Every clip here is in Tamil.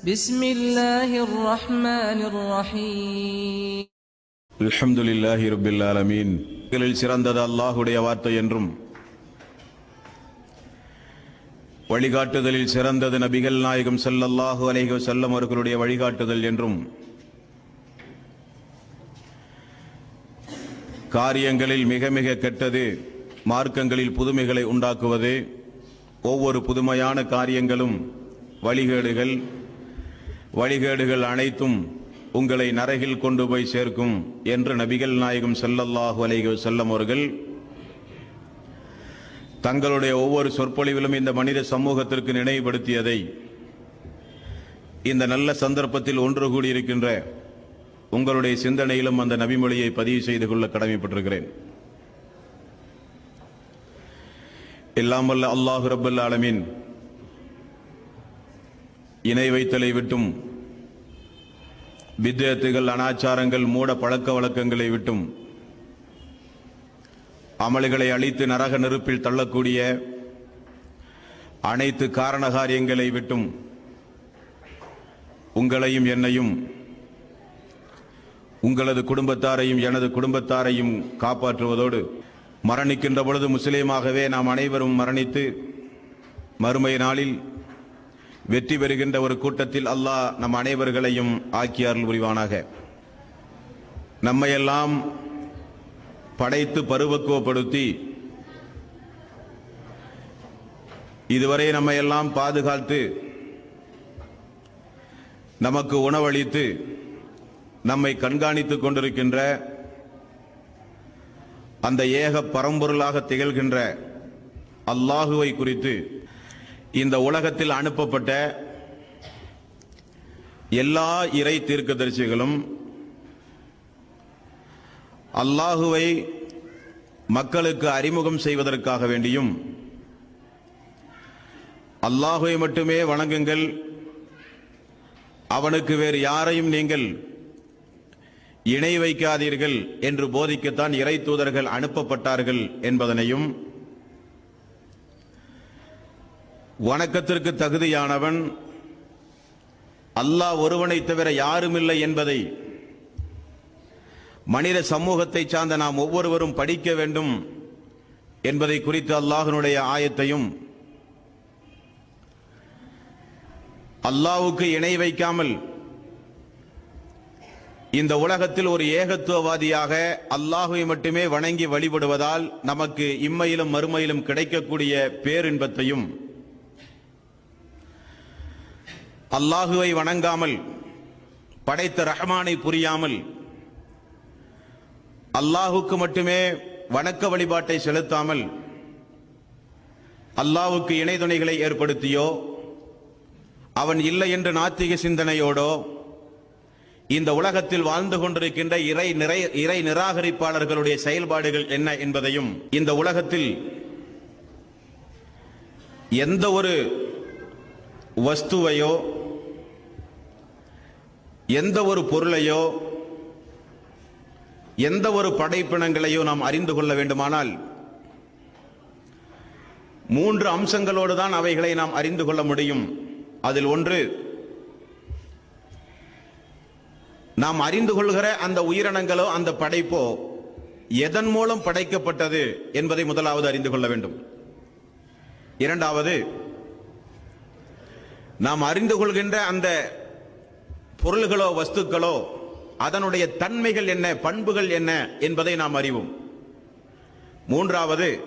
بسم الله الرحمن الرحيم அல்ஹம்துலில்லாஹி ரப்பில் ஆலமீன் இதில் சிறந்தது அல்லாஹுடைய வார்த்தை என்றும் வழிகாட்டுதலில் சிறந்தது நபிகள் நாயகம் ஸல்லல்லாஹு அலைஹி வஸல்லம் அவர்களுடைய வழிகாட்டுதல் என்றும் காரியங்களில் மிக மிக கெட்டது மார்க்கங்களில் புதுமைகளை உண்டாக்குவது ஒவ்வொரு புதுமையான காரியங்களும் வழிகேடுகள் வழிகேடுகள் அனைத்தும் உங்களை நரகில் கொண்டு போய் சேர்க்கும் என்று நபிகள் நாயகம் செல்லல்லாஹு அலைஹி செல்லம் அவர்கள் தங்களுடைய ஒவ்வொரு சொற்பொழிவிலும் இந்த மனித சமூகத்திற்கு நினைவுபடுத்தியதை இந்த நல்ல சந்தர்ப்பத்தில் ஒன்று கூடியிருக்கின்ற உங்களுடைய சிந்தனையிலும் அந்த நபிமொழியை பதிவு செய்து கொள்ள கடமைப்பட்டிருக்கிறேன். எல்லாம் வல்ல அல்லாஹு ரப்பல் ஆலமீன் இணை வைத்தலை விட்டும் வித்தியத்துகள் அனாச்சாரங்கள் மூட பழக்க வழக்கங்களை விட்டும் அமல்களை அழித்து நரக நெருப்பில் தள்ளக்கூடிய அனைத்து காரணகாரியங்களை விட்டும் உங்களையும் என்னையும் உங்களது குடும்பத்தாரையும் எனது குடும்பத்தாரையும் காப்பாற்றுவதோடு மரணிக்கின்ற பொழுது முஸ்லீமாகவே நாம் அனைவரும் மரணித்து மறுமை நாளில் வெற்றி பெறுகின்ற ஒரு கூட்டத்தில் அல்லாஹ் நம் அனைவர்களையும் ஆக்கி அருள் புரிவானாக. நம்மையெல்லாம் படைத்து பருவக்குவப்படுத்தி இதுவரை நம்மையெல்லாம் பாதுகாத்து நமக்கு உணவளித்து நம்மை கண்காணித்துக் கொண்டிருக்கின்ற அந்த ஏக பரம்பொருளாக திகழ்கின்ற அல்லாஹுவை குறித்து இந்த உலகத்தில் அனுப்பப்பட்ட எல்லா இறை தீர்க்கதரிசிகளும் அல்லாஹுவை மக்களுக்கு அறிமுகம் செய்வதற்காக வேண்டியும் அல்லாஹுவை மட்டுமே வணங்குங்கள். அவனுக்கு வேறு யாரையும் நீங்கள் இணை வைக்காதீர்கள் என்று போதிக்கத்தான் இறை தூதர்கள் அனுப்பப்பட்டார்கள் என்பதனையும் வணக்கத்திற்கு தகுதியானவன் அல்லாஹ் ஒருவனை தவிர யாருமில்லை என்பதை மனித சமூகத்தை சார்ந்த நாம் ஒவ்வொருவரும் படிக்க வேண்டும் என்பதை குறித்து அல்லாஹனுடைய ஆயத்தையும் அல்லாவுக்கு இணை வைக்காமல் இந்த உலகத்தில் ஒரு ஏகத்துவவாதியாக அல்லாஹுவை மட்டுமே வணங்கி வழிபடுவதால் நமக்கு இம்மையிலும் மறுமையிலும் கிடைக்கக்கூடிய பேரின்பத்தையும் அல்லாஹுவை வணங்காமல் படைத்த ரஹ்மானை புரியாமல் அல்லாஹுக்கு மட்டுமே வணக்க வழிபாட்டை செலுத்தாமல் அல்லாஹுக்கு இணை துணைகளை ஏற்படுத்தியோ அவன் இல்லை என்று நாத்திக சிந்தனையோடோ இந்த உலகத்தில் வாழ்ந்து கொண்டிருக்கின்ற இறை நிறை இறை நிராகரிப்பாளர்களுடைய செயல்பாடுகள் என்ன என்பதையும் இந்த உலகத்தில் எந்த ஒரு வஸ்துவையோ எந்த ஒரு பொருளையோ எந்த ஒரு படைப்பினங்களையோ நாம் அறிந்து கொள்ள வேண்டுமானால் மூன்று அம்சங்களோடு தான் அவைகளை நாம் அறிந்து கொள்ள முடியும். அதில் ஒன்று நாம் அறிந்து கொள்கிற அந்த உயிரினங்களோ அந்த படைப்போ எதன் மூலம் படைக்கப்பட்டது என்பதை முதலாவது அறிந்து கொள்ள வேண்டும். இரண்டாவது நாம் அறிந்து கொள்கின்ற அந்த பொருள்களோ வஸ்துக்களோ அதனுடைய தன்மைகள் என்ன பண்புகள் என்ன என்பதை நாம் அறிவோம். மூன்றாவது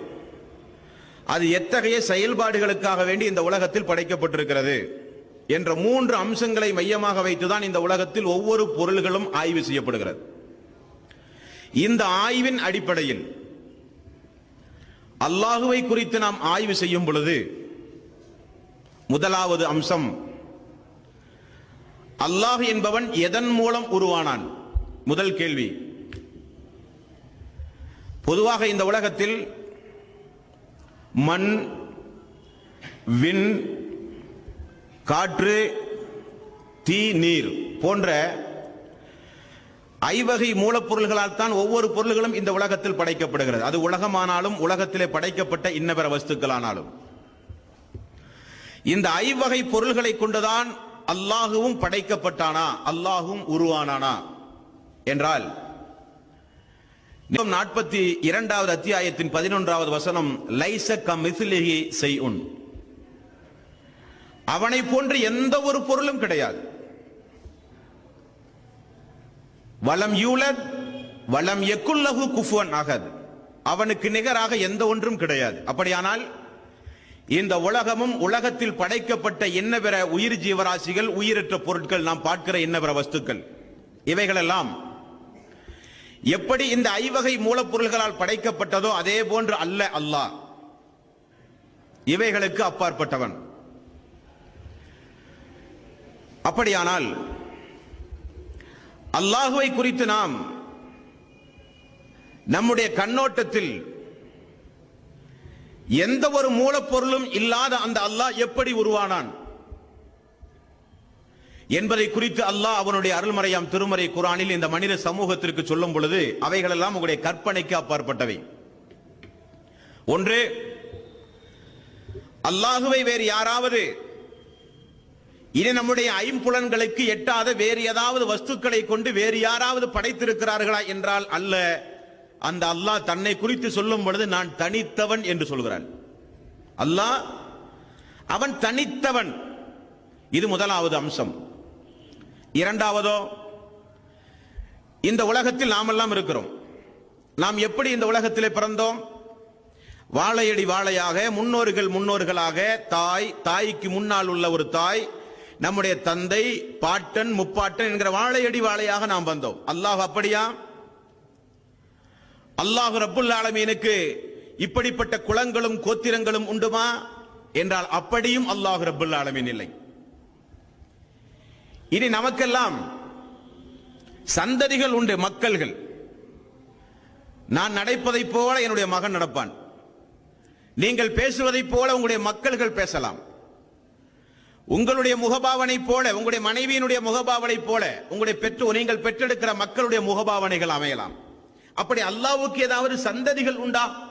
அது எத்தகைய செயல்பாடுகளுக்காக வேண்டி இந்த உலகத்தில் படைக்கப்பட்டிருக்கிறது என்ற மூன்று அம்சங்களை மையமாக வைத்துதான் இந்த உலகத்தில் ஒவ்வொரு பொருள்களும் ஆய்வு செய்யப்படுகிறது. இந்த ஆய்வின் அடிப்படையில் அல்லாஹுவை குறித்து நாம் ஆய்வு செய்யும் பொழுது முதலாவது அம்சம் அல்லாஹ் என்பவன் எதன் மூலம் உருவானான்? முதல் கேள்வி. பொதுவாக இந்த உலகத்தில் மண் விண் காற்று தீ நீர் போன்ற ஐவகை மூலப்பொருள்களால் தான் ஒவ்வொரு பொருள்களும் இந்த உலகத்தில் படைக்கப்படுகிறது. அது உலகமானாலும் உலகத்திலே படைக்கப்பட்ட இன்னபிற வஸ்துக்களானாலும். இந்த ஐவகை பொருள்களை கொண்டுதான் அல்லாஹுவும் படைக்கப்பட்டானா? அல்லாஹும் உருவானானா? என்றால் நாற்பத்தி இரண்டாவது அத்தியாயத்தின் பதினொன்றாவது வசனம் லைச செய் உன் அவனை போன்று எந்த ஒரு பொருளும் கிடையாது. வளம் யூலத் வளம் எக்குல்லஹு குஃபுவன் ஆகாது அவனுக்கு நிகராக எந்த ஒன்றும் கிடையாது. அப்படியானால் இந்த உலகமும் உலகத்தில் படைக்கப்பட்ட என்ன பிற உயிர் ஜீவராசிகள் உயிரற்ற பொருட்கள் நாம் பார்க்கிற என்ன பிற வஸ்துக்கள். இவைகளெல்லாம் எப்படி இந்த ஐவகை மூலப்பொருள்களால் படைக்கப்பட்டதோ அதே போன்று அல்ல அல்லாஹ். இவைகளுக்கு அப்பாற்பட்டவன். அப்படியானால் அல்லாஹுவை குறித்து நாம் நம்முடைய கண்ணோட்டத்தில் எந்த ஒரு மூலப்பொருளும் இல்லாத அந்த அல்லாஹ் எப்படி உருவானான்? என்பதை குறித்து அல்லாஹ் அவனுடைய அருள்மறையாம் திருமறை குரானில் இந்த மனித சமூகத்திற்கு சொல்லும் பொழுது அவைகளெல்லாம் உங்களுடைய கற்பனைக்கு அப்பாற்பட்டவை. ஒன்று அல்லாஹுவை வேறு யாராவது இனி நம்முடைய ஐம்புலன்களுக்கு எட்டாத வேறு ஏதாவது வஸ்துக்களை கொண்டு வேறு யாராவது படைத்திருக்கிறார்களா என்றால் அல்ல. அந்த அல்லாஹ் தன்னை குறித்து சொல்லும் பொழுது நான் தனித்தவன் என்று சொல்கிறான். அல்லாஹ் அவன் தனித்தவன். இது முதலாவது அம்சம். இரண்டாவதோ இந்த உலகத்தில் நாமெல்லாம் இருக்கிறோம். நாம் எப்படி இந்த உலகத்திலே பிறந்தோம்? வாழையடி வாழையாக முன்னோர்கள் முன்னோர்களாக தாய் தாய்க்கு முன்னால் உள்ள ஒரு தாய் நம்முடைய தந்தை பாட்டன் முப்பாட்டன் என்கிற வாழையடி வாழையாக நாம் வந்தோம். அல்லாஹ் அப்படியா? அல்லாஹு ரப்புல் ஆலமீனுக்கு இப்படிப்பட்ட குளங்களும் கோத்திரங்களும் உண்டுமா? என்றால் அப்படியும் அல்லாஹு ரப்புல் ஆலமீன் இல்லை. இனி நமக்கெல்லாம் சந்ததிகள் உண்டு மக்கள்கள். நான் நடப்பதை போல என்னுடைய மகன் நடப்பான். நீங்கள் பேசுவதைப் போல உங்களுடைய மக்கள்கள் பேசலாம். உங்களுடைய முகபாவனை போல உங்களுடைய மனைவியினுடைய முகபாவனை போல உங்களுடைய பெற்று நீங்கள் பெற்றெடுக்கிற மக்களுடைய முகபாவனைகள் அமையலாம். அப்படி அல்லாவுக்கு ஏதாவது சந்ததிகள் உண்டா?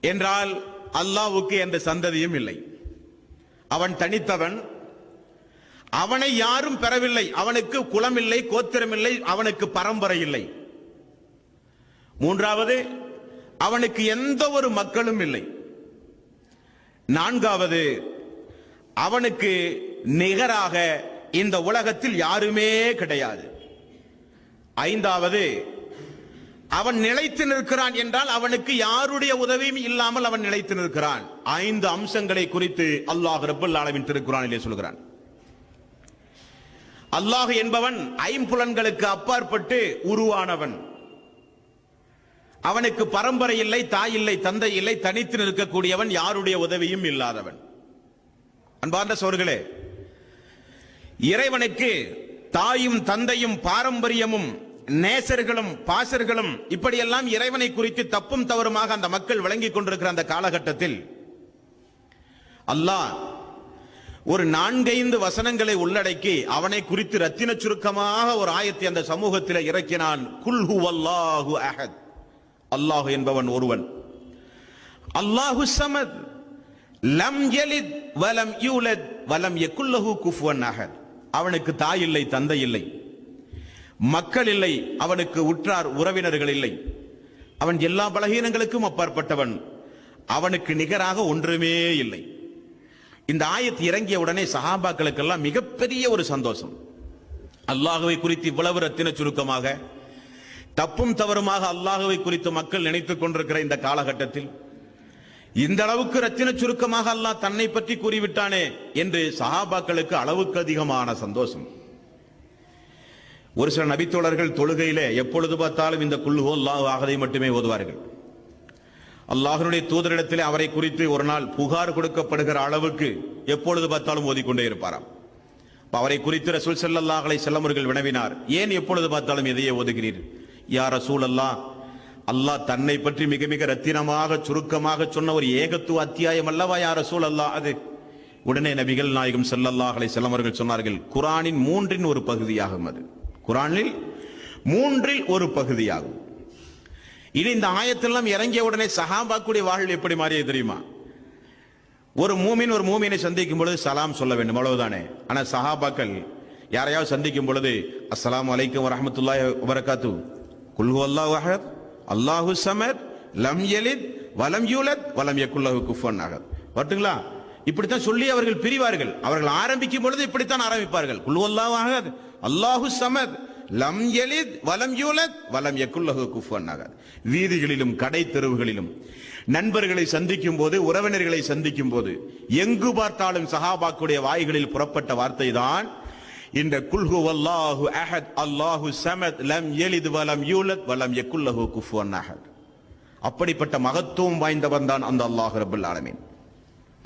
என்றால் அல்லாவுக்கு என்ற சந்ததியும் இல்லை. அவன் தனித்தவன். அவனை யாரும் பெறவில்லை. அவனுக்கு குலம் இல்லை கோத்திரம் இல்லை அவனுக்கு பரம்பரை இல்லை. மூன்றாவது அவனுக்கு எந்த ஒரு மக்களும் இல்லை. நான்காவது அவனுக்கு நிகராக இந்த உலகத்தில் யாருமே கிடையாது. ஐந்தாவது அவன் நிலைத்து நிற்கிறான் என்றால் அவனுக்கு யாருடைய உதவியும் இல்லாமல் அவன் நிலைத்து நிற்கிறான். ஐந்து அம்சங்களை குறித்து அல்லாஹ் ரப்பல் ஆலமின் திருக்குறானிலே சொல்கிறான். அல்லாஹ் என்பவன் ஐம்புலன்களுக்கு அப்பாற்பட்டு உருவானவன். அவனுக்கு பரம்பரை இல்லை தாய் இல்லை தந்தை இல்லை தனித்து நிற்கக்கூடியவன் யாருடைய உதவியும் இல்லாதவன். அன்பார்ந்த சோர்களே இறைவனுக்கு தாயும் தந்தையும் பாரம்பரியமும் நேசர்களும் பாசர்களும் இப்படியெல்லாம் இறைவனை குறித்து தப்பும் தவறுமாக அந்த மக்கள் விளங்கிக் கொண்டிருக்கிற அந்த காலகட்டத்தில் அல்லாஹ் ஒரு நான்கைந்து வசனங்களை உள்ளடக்கி அவனை குறித்து ரத்தின சுருக்கமாக ஒரு ஆயத்தை அந்த சமூகத்தில் இறக்கினான். குல்ஹு அல்லாஹு அஹத். அல்லாஹு என்பவன் ஒருவன். அல்லாஹு சமத். லம் எலித் வலம் யூலத். வலம் யக்குல்லஹு குஃபுவன் அஹத். அவனுக்கு தாய் இல்லை தந்தை இல்லை. மக்கள் இல்லை அவனுக்கு உற்றார் உறவினர்கள் இல்லை. அவன் எல்லா பலகீனங்களுக்கும் அப்பாற்பட்டவன். அவனுக்கு நிகராக ஒன்றுமே இல்லை. இந்த ஆயத்து இறங்கிய உடனே சஹாபாக்களுக்கெல்லாம் மிகப்பெரிய ஒரு சந்தோஷம். அல்லாஹுவை குறித்து இவ்வளவு ரத்தின சுருக்கமாக தப்பும் தவறுமாக அல்லாஹுவை குறித்து மக்கள் நினைத்துக் கொண்டிருக்கிற இந்த காலகட்டத்தில் இந்த அளவுக்கு ரத்தின சுருக்கமாக அல்லாஹ் தன்னை பற்றி கூறிவிட்டானே என்று சஹாபாக்களுக்கு அளவுக்கு அதிகமான சந்தோஷம். ஒரு சில நபித்தோழர்கள் தொழுகையிலே எப்பொழுது பார்த்தாலும் இந்த குல்லுகோ அல்லாஹ் ஆகதை மட்டுமே ஓதுவார்கள். அல்லாஹனுடைய தூதரிடத்திலே அவரை குறித்து ஒரு நாள் புகார் கொடுக்கப்படுகிற அளவுக்கு எப்பொழுது பார்த்தாலும் ஓதிக்கொண்டே இருப்பாராம். அவரை குறித்து ரசூல் செல்லல்லாஹலை செல்லமுருகள் வினவினார் ஏன் எப்பொழுது பார்த்தாலும் இதையே ஓதுகிறீர்? யா ரசூல் அல்லாஹ் அல்லாஹ் தன்னை பற்றி மிக மிக ரத்தினமாக சுருக்கமாக சொன்ன ஒரு ஏகத்துவ அத்தியாயம் அல்லவா யா ரசூல் அல்லா அது உடனே நபிகள் நாயகம் செல்லல்லாஹலை செல்லமர்கள் சொன்னார்கள் குரானின் மூன்றின் ஒரு பகுதியாகும் அது. குரானில் மூன்றில் ஒரு பகுதியாகும். இனி இந்த ஆயத்தெல்லாம் இறங்கிய உடனே சஹாபாக்குடைய வாழ்வு எப்படி மாறியது தெரியுமா? ஒரு மூமின் ஒரு மூமினை சந்திக்கும் பொழுது சலாம் சொல்ல வேண்டும் அவ்வளவுதானே. ஆனா சஹாபாக்கள் யாரையாவது சந்திக்கும் பொழுது அஸ்லாம் வலைக்கம் வரமத்துல்லா வரகாத்து குல்ஹு அல்லாஹ் அஹத் அல்லாஹு சமத் லம் எலித் வலம் யூலத் வலம் யக்குல்லாஹு குஃபன் அகத் வரட்டுங்களா? இப்படித்தான் சொல்லி அவர்கள் பிரிவார்கள். அவர்கள் ஆரம்பிக்கும் பொழுது இப்படித்தான் ஆரம்பிப்பார்கள். குல்ஹு அல்லாஹ் அஹத் அல்லாஹு சமத். லம் எலித் வலம் யூலத் வலம் எக்குல்லகு குஃபன் அஹத் வீதிகளிலும் கடை தெருவுகளிலும் நண்பர்களை சந்திக்கும் போது உறவினர்களை சந்திக்கும் போது எங்கு பார்த்தாலும் சஹாபாக்குடைய வாய்களில் புறப்பட்ட வார்த்தை தான் இந்த குல்ஹு வல்லாஹு அஹத் அல்லாஹு சமத் லம் எலித் வலம் யூலத் வலம் எக்குல்லகு குஃபன் அஹத் அப்படிப்பட்ட மகத்துவம் வாய்ந்தவன் தான் அந்த அல்லாஹ் ரபுல் ஆலமீன்.